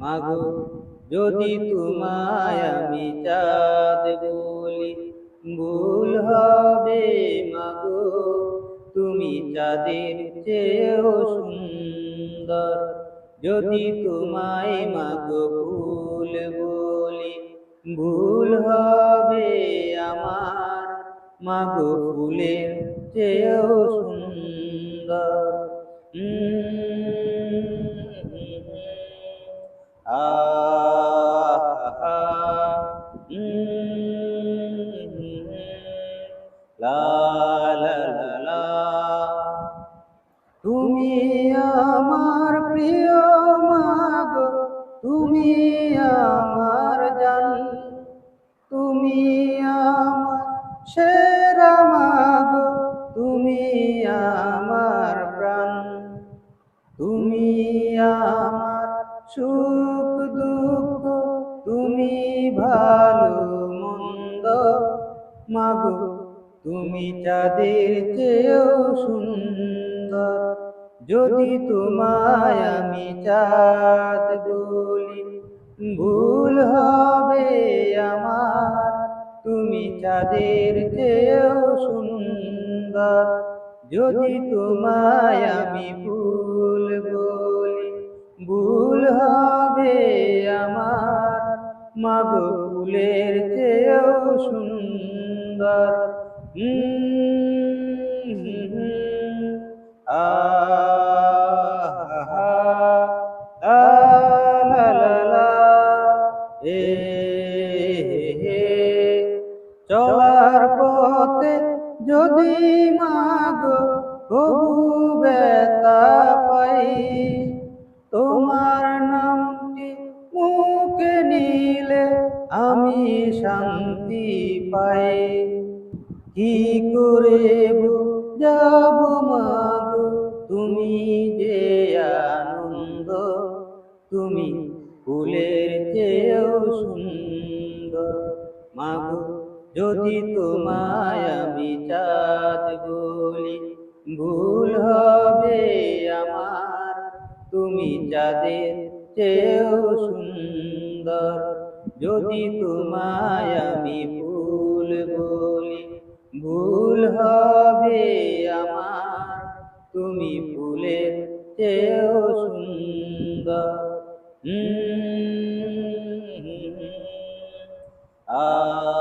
মাগো, যদি তোমায় আমি চাঁদ বলি, ভুল হবে মাগো, তুমি চাঁদের চেয়েও সুন্দর। যদি তোমায় মাগো ভুল বলি, ভুল হবে আমার, মাগো ফুলের চেয়েও সুন্দর। তুমি আমার প্রিয় মাগো তুমি আমার জান। তুমি আমার সেরা মাগো তুমি আমার প্রাণ। তুমি আমার সুখ দুঃখ, তুমি ভালো মন্দ মাগো তুমি চাঁদের চেয়েও সুন্দর। যদি তোমায় আমি চাঁদ বলি, ভুল হবে আমার। তুমি চাঁদের চেয়েও সুন্দর। যদি তোমায় আমি ভুল বলি, ভুল হবে আমার। মাগো ফুলের চেয়েও সুন্দর। চলার পথে যদি মাগো কবু ব্যথা পাই তোমার নামটি মুখে নিলে আমি শান্তি পাই। কি করে যাব মাগো? তুমি যে আনন্দ, তুমি ফুলের চেয়েও সুন্দর। মাগো, যদি তোমায় আমি চাঁদ বলি, ভুল হবে আমার। তুমি চাঁদের চেয়েও সুন্দর। যদি তোমায় আমি ফুলের চেয়েও সুন্দর। আ